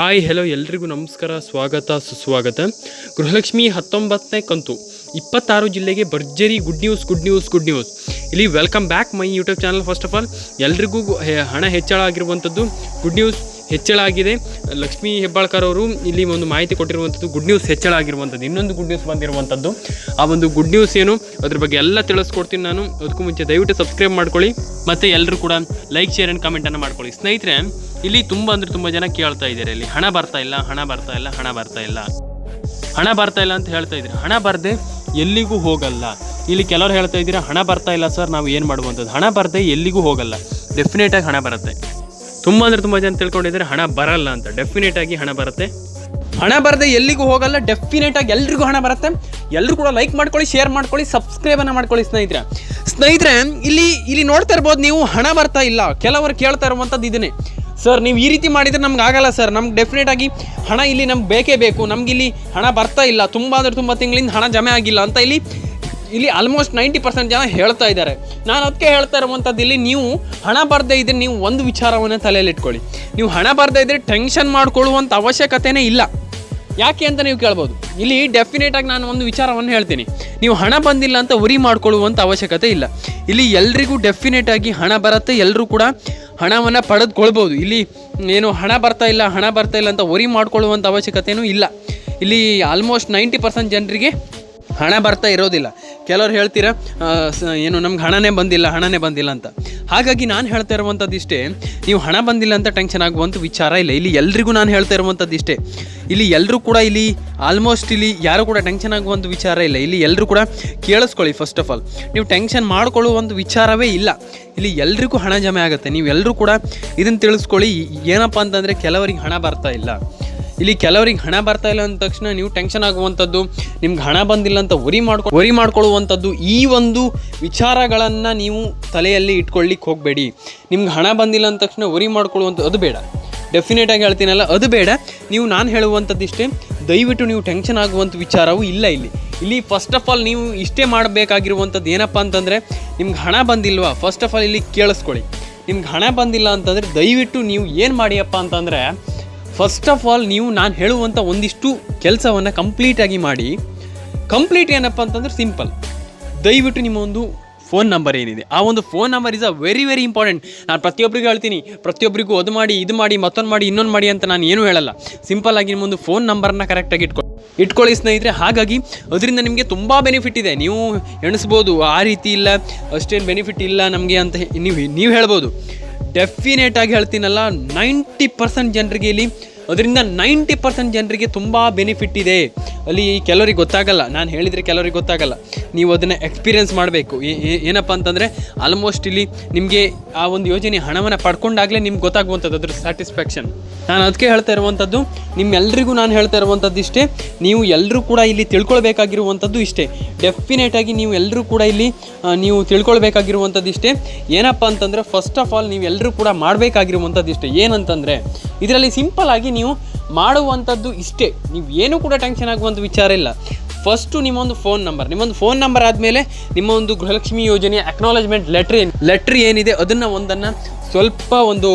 Hi hello ಎಲ್ರಿಗೂ ನಮಸ್ಕಾರ. ಸ್ವಾಗತ, ಸುಸ್ವಾಗತ. ಗೃಹಲಕ್ಷ್ಮಿ ಹತ್ತೊಂಬತ್ತನೇ ಕಂತು. ಇಪ್ಪತ್ತಾರು ಜಿಲ್ಲೆಗೆ ಭರ್ಜರಿ good news good news good news ಇಲ್ಲಿ welcome back my YouTube channel first of all ಎಲ್ರಿಗೂ ಹಣ ಹೆಚ್ಚಳ ಆಗಿರುವಂಥದ್ದು ಗುಡ್ ನ್ಯೂಸ್ ಹೆಚ್ಚಳ ಆಗಿದೆ. ಲಕ್ಷ್ಮೀ ಹೆಬ್ಬಾಳ್ಕರ್ ಅವರು ಇಲ್ಲಿ ಒಂದು ಮಾಹಿತಿ ಕೊಟ್ಟಿರುವಂಥದ್ದು ಗುಡ್ ನ್ಯೂಸ್ ಹೆಚ್ಚಳ ಆಗಿರುವಂಥದ್ದು ಇನ್ನೊಂದು ಗುಡ್ ನ್ಯೂಸ್ ಬಂದಿರುವಂಥದ್ದು ಆ ಒಂದು ಗುಡ್ ನ್ಯೂಸ್ ಏನು? ಅದ್ರ ಬಗ್ಗೆ ಎಲ್ಲ ತಿಳಿಸ್ಕೊಡ್ತೀನಿ ನಾನು. ಅದಕ್ಕೂ ಮುಂಚೆ ದಯವಿಟ್ಟು ಸಬ್ಸ್ಕ್ರೈಬ್ ಮಾಡ್ಕೊಳ್ಳಿ. ಮತ್ತು ಎಲ್ಲರೂ ಕೂಡ ಲೈಕ್ ಶೇರ್ ಆ್ಯಂಡ್ ಕಮೆಂಟನ್ನು ಮಾಡ್ಕೊಳ್ಳಿ. ಸ್ನೇಹಿತರೆ, ಇಲ್ಲಿ ತುಂಬ ಅಂದರೆ ತುಂಬ ಜನ ಕೇಳ್ತಾ ಇದ್ದಾರೆ. ಇಲ್ಲಿ ಹಣ ಬರ್ತಾ ಇಲ್ಲ, ಹಣ ಬರ್ತಾ ಇಲ್ಲ, ಹಣ ಬರ್ತಾ ಇಲ್ಲ. ಹಣ ಬರ್ತಾ ಇಲ್ಲ ಅಂತ ಹೇಳ್ತಾ ಇದ್ದಾರೆ. ಹಣ ಬರದೆ ಎಲ್ಲಿಗೂ ಹೋಗಲ್ಲ. ಇಲ್ಲಿ ಕೆಲವರು ಹೇಳ್ತಾ ಇದ್ದೀರಾ, ಹಣ ಬರ್ತಾ ಇಲ್ಲ ಸರ್, ನಾವು ಏನು ಮಾಡುವಂಥದ್ದು ಹಣ ಬರದೆ ಎಲ್ಲಿಗೂ ಹೋಗಲ್ಲ. ಡೆಫಿನೆಟಾಗಿ ಹಣ ಬರುತ್ತೆ. ತುಂಬ ಅಂದರೆ ತುಂಬ ಜನ ತಿಳ್ಕೊಂಡಿದ್ದಾರೆ, ಹಣ ಬರಲ್ಲ ಅಂತ. ಡೆಫಿನೆಟ್ ಆಗಿ ಹಣ ಬರುತ್ತೆ. ಹಣ ಬರದೆ ಎಲ್ಲಿಗೂ ಹೋಗಲ್ಲ ಡೆಫಿನೆಟ್ ಆಗಿ ಎಲ್ರಿಗೂ ಹಣ ಬರುತ್ತೆ. ಎಲ್ಲರೂ ಕೂಡ ಲೈಕ್ ಮಾಡ್ಕೊಳ್ಳಿ ಶೇರ್ ಮಾಡ್ಕೊಳ್ಳಿ ಸಬ್ಸ್ಕ್ರೈಬನ್ನು ಮಾಡ್ಕೊಳ್ಳಿ ಸ್ನೇಹಿತರೆ. ಸ್ನೇಹಿತರೆ, ಇಲ್ಲಿ ಇಲ್ಲಿ ನೋಡ್ತಾ ಇರ್ಬೋದು ನೀವು ಹಣ ಬರ್ತಾ ಇಲ್ಲ. ಕೆಲವರು ಕೇಳ್ತಾ ಇರುವಂಥದ್ದು ಇದನ್ನೇ. ಸರ್ ನೀವು ಈ ರೀತಿ ಮಾಡಿದರೆ ನಮ್ಗೆ ಆಗಲ್ಲ ಸರ್ ನಮ್ಗೆ ಡೆಫಿನೆಟ್ ಆಗಿ ಹಣ ಇಲ್ಲಿ ನಮ್ಗೆ ಬೇಕೇ ಬೇಕು. ನಮ್ಗೆ ಇಲ್ಲಿ ಹಣ ಬರ್ತಾ ಇಲ್ಲ. ತುಂಬ ಅಂದರೆ ತುಂಬ ತಿಂಗಳಿಂದ ಹಣ ಜಮೆ ಆಗಿಲ್ಲ ಅಂತ ಇಲ್ಲಿ ಇಲ್ಲಿ ಆಲ್ಮೋಸ್ಟ್ ನೈಂಟಿ ಪರ್ಸೆಂಟ್ ಜನ ಹೇಳ್ತಾ ಇದ್ದಾರೆ. ನಾನು ಅದಕ್ಕೆ ಹೇಳ್ತಾ ಇರುವಂಥದ್ದು ಇಲ್ಲಿ ನೀವು ಹಣ ಬರದೇ ಇದ್ರೆ ನೀವು ಒಂದು ವಿಚಾರವನ್ನು ತಲೆಯಲ್ಲಿ ಇಟ್ಕೊಳ್ಳಿ. ನೀವು ಹಣ ಬರದೇ ಇದ್ರೆ ಟೆನ್ಷನ್ ಮಾಡ್ಕೊಳ್ಳುವಂಥ ಅವಶ್ಯಕತೆನೇ ಇಲ್ಲ. ಯಾಕೆ ಅಂತ ನೀವು ಕೇಳ್ಬೋದು. ಇಲ್ಲಿ ಡೆಫಿನೆಟಾಗಿ ನಾನು ಒಂದು ವಿಚಾರವನ್ನು ಹೇಳ್ತೀನಿ. ನೀವು ಹಣ ಬಂದಿಲ್ಲ ಅಂತ ಉರಿ ಮಾಡ್ಕೊಳ್ಳುವಂಥ ಅವಶ್ಯಕತೆ ಇಲ್ಲ. ಇಲ್ಲಿ ಎಲ್ರಿಗೂ ಡೆಫಿನೆಟ್ ಆಗಿ ಹಣ ಬರುತ್ತೆ ಎಲ್ಲರೂ ಕೂಡ ಹಣವನ್ನು ಪಡೆದುಕೊಳ್ಬೋದು. ಇಲ್ಲಿ ಏನು ಹಣ ಬರ್ತಾ ಇಲ್ಲ, ಹಣ ಬರ್ತಾ ಇಲ್ಲ ಅಂತ ಉರಿ ಮಾಡ್ಕೊಳ್ಳುವಂಥ ಅವಶ್ಯಕತೆಯೂ ಇಲ್ಲ. ಇಲ್ಲಿ ಆಲ್ಮೋಸ್ಟ್ ನೈಂಟಿ ಪರ್ಸೆಂಟ್ ಜನರಿಗೆ ಹಣ ಬರ್ತಾ ಇರೋದಿಲ್ಲ. ಕೆಲವ್ರು ಹೇಳ್ತೀರ ಏನು ನಮ್ಗೆ ಹಣನೇ ಬಂದಿಲ್ಲ ಹಣನೇ ಬಂದಿಲ್ಲ ಅಂತ. ಹಾಗಾಗಿ ನಾನು ಹೇಳ್ತಾ ಇರುವಂಥದ್ದು ಇಷ್ಟೇ, ನೀವು ಹಣ ಬಂದಿಲ್ಲ ಅಂತ ಟೆನ್ಷನ್ ಆಗುವಂಥ ವಿಚಾರ ಇಲ್ಲ. ಇಲ್ಲಿ ಎಲ್ರಿಗೂ ನಾನು ಹೇಳ್ತಾ ಇರುವಂಥದ್ದು ಇಷ್ಟೇ. ಇಲ್ಲಿ ಎಲ್ಲರೂ ಕೂಡ ಇಲ್ಲಿ ಆಲ್ಮೋಸ್ಟ್ ಇಲ್ಲಿ ಯಾರು ಕೂಡ ಟೆನ್ಷನ್ ಆಗುವಂಥ ವಿಚಾರ ಇಲ್ಲ. ಇಲ್ಲಿ ಎಲ್ಲರೂ ಕೂಡ ಕೇಳಿಸ್ಕೊಳ್ಳಿ ಫಸ್ಟ್ ಆಫ್ ಆಲ್ ನೀವು ಟೆನ್ಷನ್ ಮಾಡ್ಕೊಳ್ಳುವಂಥ ವಿಚಾರವೇ ಇಲ್ಲ. ಇಲ್ಲಿ ಎಲ್ರಿಗೂ ಹಣ ಜಮೆ ಆಗುತ್ತೆ. ನೀವು ಎಲ್ಲರೂ ಕೂಡ ಇದನ್ನು ತಿಳಿಸ್ಕೊಳ್ಳಿ. ಏನಪ್ಪ ಅಂತಂದರೆ ಕೆಲವರಿಗೆ ಹಣ ಬರ್ತಾ ಇಲ್ಲ. ಇಲ್ಲಿ ಕೆಲವರಿಗೆ ಹಣ ಬರ್ತಾ ಇಲ್ಲ ಅಂದ ತಕ್ಷಣ ನೀವು ಟೆನ್ಷನ್ ಆಗುವಂಥದ್ದು, ನಿಮ್ಗೆ ಹಣ ಬಂದಿಲ್ಲ ಅಂತ ಒರಿ ಮಾಡ್ಕೊ, ವರಿ ಮಾಡ್ಕೊಳ್ಳುವಂಥದ್ದು ಈ ಒಂದು ವಿಚಾರಗಳನ್ನು ನೀವು ತಲೆಯಲ್ಲಿ ಇಟ್ಕೊಳ್ಳಿಕ್ಕೆ ಹೋಗಬೇಡಿ. ನಿಮ್ಗೆ ಹಣ ಬಂದಿಲ್ಲ ಅಂದ ತಕ್ಷಣ ವರಿ ಮಾಡ್ಕೊಳ್ಳುವಂಥ ಅದು ಬೇಡ. ಡೆಫಿನೆಟಾಗಿ ಹೇಳ್ತೀನಲ್ಲ, ಅದು ಬೇಡ. ನೀವು ನಾನು ಹೇಳುವಂಥದ್ದು ಇಷ್ಟೇ. ದಯವಿಟ್ಟು ನೀವು ಟೆನ್ಷನ್ ಆಗುವಂಥ ವಿಚಾರವೂ ಇಲ್ಲ ಇಲ್ಲಿ. ಇಲ್ಲಿ ಫಸ್ಟ್ ಆಫ್ ಆಲ್ ನೀವು ಇಷ್ಟೇ ಮಾಡಬೇಕಾಗಿರುವಂಥದ್ದು ಏನಪ್ಪ ಅಂತಂದರೆ, ನಿಮ್ಗೆ ಹಣ ಬಂದಿಲ್ವಾ? ಫಸ್ಟ್ ಆಫ್ ಆಲ್ ಇಲ್ಲಿ ಕೇಳಿಸ್ಕೊಳ್ಳಿ. ನಿಮ್ಗೆ ಹಣ ಬಂದಿಲ್ಲ ಅಂತಂದರೆ ದಯವಿಟ್ಟು ನೀವು ಏನು ಮಾಡಿಯಪ್ಪ ಅಂತಂದರೆ ಫಸ್ಟ್ ಆಫ್ ಆಲ್ ನೀವು ನಾನು ಹೇಳುವಂಥ ಒಂದಿಷ್ಟು ಕೆಲಸವನ್ನು ಕಂಪ್ಲೀಟಾಗಿ ಮಾಡಿ. ಕಂಪ್ಲೀಟ್ ಏನಪ್ಪ ಅಂತಂದ್ರೆ ಸಿಂಪಲ್ ದಯವಿಟ್ಟು ನಿಮ್ಮ ಒಂದು ಫೋನ್ ನಂಬರ್ ಏನಿದೆ. ಆ ಒಂದು phone number is a very very important ನಾನು ಪ್ರತಿಯೊಬ್ಬರಿಗೂ ಹೇಳ್ತೀನಿ. ಪ್ರತಿಯೊಬ್ಬರಿಗೂ ಅದು ಮಾಡಿ, ಇದು ಮಾಡಿ, ಮತ್ತೊಂದು ಮಾಡಿ, ಇನ್ನೊಂದು ಮಾಡಿ ಅಂತ ನಾನು ಏನೂ ಹೇಳಲ್ಲ. ಸಿಂಪಲ್ ಆಗಿ ನಿಮ್ಮೊಂದು ಫೋನ್ ನಂಬರ್ನ ಕರೆಕ್ಟಾಗಿ ಇಟ್ಕೊ ಇಟ್ಕೊಳ್ಳಿ ಸ್ನೇಹಿತರೆ. ಹಾಗಾಗಿ ಅದರಿಂದ ನಿಮಗೆ ತುಂಬ ಬೆನಿಫಿಟ್ ಇದೆ. ನೀವು ಎಣಿಸ್ಬೋದು. ಆ ರೀತಿ ಇಲ್ಲ. ಅಷ್ಟೇನು ಬೆನಿಫಿಟ್ ಇಲ್ಲ ನಮಗೆ ಅಂತ ನೀವು ನೀವು ಹೇಳ್ಬೋದು. ಡೆಫಿನೆಟ್ ಆಗಿ ಹೇಳ್ತೀನಲ್ಲ ನೈಂಟಿ ಪರ್ಸೆಂಟ್ ಜನರಿಗೆ ಇಲ್ಲಿ ಅದರಿಂದ ನೈಂಟಿ ಪರ್ಸೆಂಟ್ ಜನರಿಗೆ ತುಂಬ ಬೆನಿಫಿಟ್ ಇದೆ. ಅಲ್ಲಿ ಕೆಲವರಿಗೆ ಗೊತ್ತಾಗಲ್ಲ, ನಾನು ಹೇಳಿದರೆ ಕೆಲವರಿಗೆ ಗೊತ್ತಾಗಲ್ಲ. ನೀವು ಅದನ್ನು ಎಕ್ಸ್ಪೀರಿಯನ್ಸ್ ಮಾಡಬೇಕು. ಏನಪ್ಪ ಅಂತಂದರೆ ಆಲ್ಮೋಸ್ಟ್ ಇಲ್ಲಿ ನಿಮಗೆ ಆ ಒಂದು ಯೋಜನೆ ಹಣವನ್ನು ಪಡ್ಕೊಂಡಾಗಲೇ ನಿಮ್ಗೆ ಗೊತ್ತಾಗುವಂಥದ್ದು, ಅದ್ರ ಸ್ಯಾಟಿಸ್ಫ್ಯಾಕ್ಷನ್ ನಾನು ಅದಕ್ಕೆ ಹೇಳ್ತಾ ಇರುವಂಥದ್ದು ನಿಮ್ಮೆಲ್ಲರಿಗೂ ನಾನು ಹೇಳ್ತಾ ಇರುವಂಥದ್ದು ಇಷ್ಟೇ, ನೀವು ಎಲ್ಲರೂ ಕೂಡ ಇಲ್ಲಿ ತಿಳ್ಕೊಳ್ಬೇಕಾಗಿರುವಂಥದ್ದು ಇಷ್ಟೇ. ಡೆಫಿನೆಟಾಗಿ ನೀವು ಎಲ್ಲರೂ ಕೂಡ ಇಲ್ಲಿ ನೀವು ತಿಳ್ಕೊಳ್ಬೇಕಾಗಿರುವಂಥದ್ದು ಇಷ್ಟೇ. ಏನಪ್ಪ ಅಂತಂದರೆ ಫಸ್ಟ್ ಆಫ್ ಆಲ್ ನೀವು ಎಲ್ಲರೂ ಕೂಡ ಮಾಡಬೇಕಾಗಿರುವಂಥದ್ದು ಇಷ್ಟೇ. ಏನಂತಂದರೆ, ಇದರಲ್ಲಿ ಸಿಂಪಲ್ ಆಗಿ ನೀವು ಮಾಡುವಂಥದ್ದು ಇಷ್ಟೇ. ನೀವು ಏನೂ ಕೂಡ ಟೆನ್ಷನ್ ಆಗುವಂಥ ವಿಚಾರ ಇಲ್ಲ. ಫಸ್ಟು ನಿಮ್ಮೊಂದು ಫೋನ್ ನಂಬರ್ ನಿಮ್ಮೊಂದು ಫೋನ್ ನಂಬರ್ ಆದಮೇಲೆ ನಿಮ್ಮ ಒಂದು ಗೃಹಲಕ್ಷ್ಮಿ ಯೋಜನೆಯ ಅಕ್ನಾಲಜ್ಮೆಂಟ್ ಲೆಟ್ರ್ ಏನು ಲೆಟ್ರ್ ಏನಿದೆ ಅದನ್ನು ಒಂದನ್ನು ಸ್ವಲ್ಪ ಒಂದು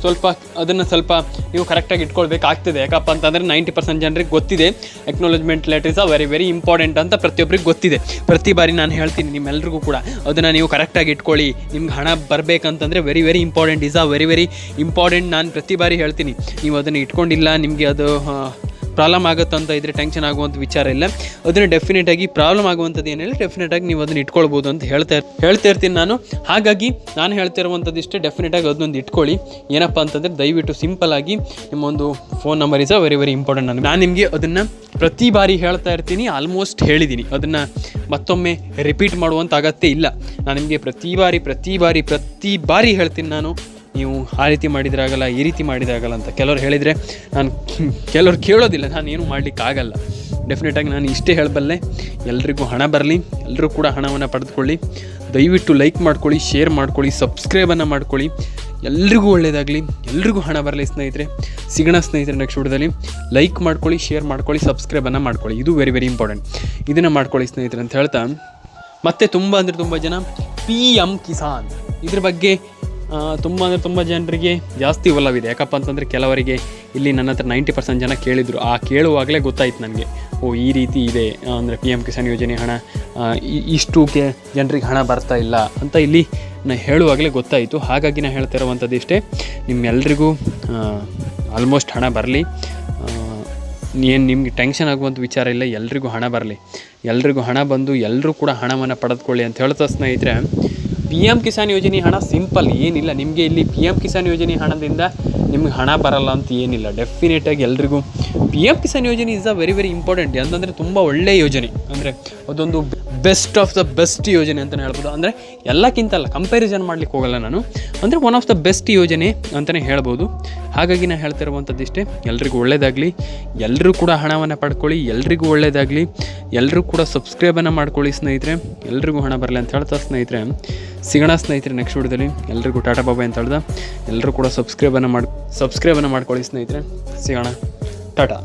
ಸ್ವಲ್ಪ ಅದನ್ನು ಸ್ವಲ್ಪ ನೀವು ಕರೆಕ್ಟಾಗಿ ಇಟ್ಕೊಳ್ಬೇಕಾಗ್ತದೆ ಯಾಕಪ್ಪ ಅಂತಂದರೆ ನೈಂಟಿ ಪರ್ಸೆಂಟ್ ಜನರಿಗೆ ಗೊತ್ತಿದೆ. Acknowledgement letter is a very very important ಅಂತ ಪ್ರತಿಯೊಬ್ಬರಿಗೆ ಗೊತ್ತಿದೆ. ಪ್ರತಿ ಬಾರಿ ನಾನು ಹೇಳ್ತೀನಿ ನಿಮ್ಮೆಲ್ಲರಿಗೂ ಕೂಡ ಅದನ್ನು ನೀವು ಕರೆಕ್ಟಾಗಿ ಇಟ್ಕೊಳ್ಳಿ. ನಿಮ್ಗೆ ಹಣ ಬರಬೇಕಂತಂದರೆ very very important is a very very important ನಾನು ಪ್ರತಿ ಬಾರಿ ಹೇಳ್ತೀನಿ ನೀವು ಅದನ್ನು ಇಟ್ಕೊಂಡಿಲ್ಲ ನಿಮಗೆ ಅದು ಆ, ಪ್ರಾಬ್ಲಮ್ ಆಗುತ್ತೆ ಅಂತ ಇದ್ರೆ ಟೆನ್ಷನ್ ಆಗುವಂಥ ವಿಚಾರ ಇಲ್ಲ. ಅದನ್ನು ಡೆಫಿನೆಟ್ ಆಗಿ ಪ್ರಾಬ್ಲಮ್ ಆಗುವಂಥದ್ದು ಏನಿಲ್ಲ ಡೆಫಿನೆಟ್ ಆಗಿ ನೀವು ಅದನ್ನ ಇಟ್ಕೊಳ್ಬೋದು ಅಂತ ಹೇಳ್ತಾ ಹೇಳ್ತಾ ಇರ್ತೀನಿ ನಾನು. ಹಾಗಾಗಿ ನಾನು ಹೇಳ್ತಾ ಇಷ್ಟೇ ಡೆಫಿನೆಟ್ ಆಗಿ ಅದನ್ನೊಂದು ಇಟ್ಕೊಳ್ಳಿ. ಏನಪ್ಪ ಅಂತಂದರೆ ದಯವಿಟ್ಟು ಸಿಂಪಲ್ ಆಗಿ ನಿಮ್ಮ ಒಂದು phone number is very very important ನನಗೆ. ನಾನು ನಿಮಗೆ ಅದನ್ನು ಪ್ರತಿ ಬಾರಿ ಹೇಳ್ತಾ ಇರ್ತೀನಿ ಆಲ್ಮೋಸ್ಟ್ ಹೇಳಿದ್ದೀನಿ ಅದನ್ನು ಮತ್ತೊಮ್ಮೆ ರಿಪೀಟ್ ಮಾಡುವಂಥ ಅಗತ್ಯ ಇಲ್ಲ. ನಾನು ನಿಮಗೆ ಪ್ರತಿ ಬಾರಿ ಪ್ರತಿ ಬಾರಿ ಪ್ರತಿ ಬಾರಿ ಹೇಳ್ತೀನಿ ನಾನು. ನೀವು ಆ ರೀತಿ ಮಾಡಿದ್ರಾಗಲ್ಲ, ಈ ರೀತಿ ಮಾಡಿದ್ರಾಗಲ್ಲ ಅಂತ ಕೆಲವ್ರು ಹೇಳಿದರೆ ನಾನು ಕೆಲವ್ರು ಕೇಳೋದಿಲ್ಲ ನಾನು ಏನು ಮಾಡಲಿಕ್ಕಾಗಲ್ಲ ಡೆಫಿನೆಟಾಗಿ ನಾನು ಇಷ್ಟೇ ಹೇಳಬಲ್ಲೆ, ಎಲ್ರಿಗೂ ಹಣ ಬರಲಿ ಎಲ್ಲರೂ ಕೂಡ ಹಣವನ್ನು ಪಡೆದುಕೊಳ್ಳಿ. ದಯವಿಟ್ಟು ಲೈಕ್ ಮಾಡ್ಕೊಳ್ಳಿ ಶೇರ್ ಮಾಡ್ಕೊಳ್ಳಿ ಸಬ್ಸ್ಕ್ರೈಬನ್ನು ಮಾಡ್ಕೊಳ್ಳಿ. ಎಲ್ರಿಗೂ ಒಳ್ಳೆಯದಾಗಲಿ ಎಲ್ರಿಗೂ ಹಣ ಬರಲಿ ಸ್ನೇಹಿತರೆ. ಸಿಗೋಣ ಸ್ನೇಹಿತರೆ ನೆಕ್ಸ್ಟ್ ವಿಡಿಯೋದಲ್ಲಿ. ಲೈಕ್ ಮಾಡ್ಕೊಳ್ಳಿ ಶೇರ್ ಮಾಡ್ಕೊಳ್ಳಿ ಸಬ್ಸ್ಕ್ರೈಬನ್ನು ಮಾಡ್ಕೊಳ್ಳಿ. ಇದು ವೆರಿ ವೆರಿ ಇಂಪಾರ್ಟೆಂಟ್ ಇದನ್ನು ಮಾಡ್ಕೊಳ್ಳಿ ಸ್ನೇಹಿತರೆ ಅಂತ ಹೇಳ್ತಾ, ಮತ್ತೆ ತುಂಬ ಅಂದರೆ ತುಂಬ ಜನ ಪಿ ಎಂ ಕಿಸಾನ್ ಇದ್ರ ಬಗ್ಗೆ ತುಂಬ ಅಂದರೆ ತುಂಬ ಜನರಿಗೆ ಜಾಸ್ತಿ ಒಲವಿದೆ. ಯಾಕಪ್ಪ ಅಂತಂದರೆ ಕೆಲವರಿಗೆ ಇಲ್ಲಿ ನನ್ನ ಹತ್ರ ನೈಂಟಿ ಪರ್ಸೆಂಟ್ ಜನ ಕೇಳಿದರು. ಆ ಕೇಳುವಾಗಲೇ ಗೊತ್ತಾಯ್ತು ನನಗೆ. ಓ ಈ ರೀತಿ ಇದೆ. ಅಂದರೆ ಪಿ ಎಂ ಕಿಸಾನ್ ಯೋಜನೆ ಹಣ ಆ, ಇ- ಇಷ್ಟು ಕೆ ಜನರಿಗೆ ಹಣ ಬರ್ತಾ ಇಲ್ಲ ಅಂತ ಇಲ್ಲಿ ನಾನು ಹೇಳುವಾಗಲೇ ಗೊತ್ತಾಯಿತು. ಹಾಗಾಗಿ ನಾನು ಹೇಳ್ತಾ ಇರುವಂಥದ್ದು ಇಷ್ಟೇ. ನಿಮ್ಮೆಲ್ಲರಿಗೂ ಆಲ್ಮೋಸ್ಟ್ ಹಣ ಬರಲಿ. ಏನು ನಿಮಗೆ ಟೆನ್ಷನ್ ಆಗುವಂಥ ವಿಚಾರ ಇಲ್ಲ. ಎಲ್ರಿಗೂ ಹಣ ಬರಲಿ. ಎಲ್ರಿಗೂ ಹಣ ಬಂದು ಎಲ್ಲರೂ ಕೂಡ ಹಣವನ್ನು ಪಡೆದುಕೊಳ್ಳಿ ಅಂತ ಹೇಳ್ತಾ ಸ್ನೇಹಿತರೆ. ಪಿ ಎಂ ಕಿಸಾನ್ ಯೋಜನೆ ಹಣ ಸಿಂಪಲ್ ಏನಿಲ್ಲ. ನಿಮಗೆ ಇಲ್ಲಿ ಪಿ ಎಂ ಕಿಸಾನ್ ಯೋಜನೆ ಹಣದಿಂದ ನಿಮ್ಗೆ ಹಣ ಬರಲ್ಲ ಅಂತ ಏನಿಲ್ಲ. ಡೆಫಿನೆಟಾಗಿ ಎಲ್ರಿಗೂ ಪಿ ಎಂ ಕಿಸಾನ್ ಯೋಜನೆ is a very very important ಅಂತಂದರೆ ತುಂಬ ಒಳ್ಳೆಯ ಯೋಜನೆ. ಅಂದರೆ ಅದೊಂದು ಬೆಸ್ಟ್ ಆಫ್ ದ ಬೆಸ್ಟ್ ಯೋಜನೆ ಅಂತಲೇ ಹೇಳ್ಬೋದು. ಅಂದರೆ ಎಲ್ಲಕ್ಕಿಂತ ಅಲ್ಲ ಕಂಪ್ಯಾರಿಸನ್ ಮಾಡ್ಲಿಕ್ಕೆ ಹೋಗಲ್ಲ ನಾನು. ಅಂದರೆ ಒನ್ ಆಫ್ ದ ಬೆಸ್ಟ್ ಯೋಜನೆ ಅಂತಲೇ ಹೇಳ್ಬೋದು. ಹಾಗಾಗಿ ನಾನು ಹೇಳ್ತಿರುವಂಥದ್ದು ಇಷ್ಟೇ, ಎಲ್ರಿಗೂ ಒಳ್ಳೆಯದಾಗಲಿ ಎಲ್ಲರೂ ಕೂಡ ಹಣವನ್ನು ಪಡ್ಕೊಳ್ಳಿ, ಎಲ್ರಿಗೂ ಒಳ್ಳೆಯದಾಗಲಿ ಎಲ್ಲರೂ ಕೂಡ ಸಬ್ಸ್ಕ್ರೈಬನ್ನು ಮಾಡ್ಕೊಳ್ಳಿ ಸ್ನೇಹಿತರೆ. ಎಲ್ರಿಗೂ ಹಣ ಬರಲಿ ಅಂತ ಹೇಳ್ತಾ ಸ್ನೇಹಿತರೆ. ಸಿಗೋಣ ಸ್ನೇಹಿತರೆ ನೆಕ್ಸ್ಟ್ ವಿಡಿಯೋದಲ್ಲಿ. ಎಲ್ರಿಗೂ ಟಾಟಾ ಬಾಬಾ ಅಂತ ಹೇಳ್ದೆ. ಎಲ್ಲರೂ ಕೂಡ ಸಬ್ಸ್ಕ್ರೈಬನ್ನು ಮಾಡಿ ಸಬ್ಸ್ಕ್ರೈಬನ್ನು ಮಾಡ್ಕೊಳ್ಳಿ ಸ್ನೇಹಿತರೆ. ಸಿಗೋಣ. ಟಾಟಾ.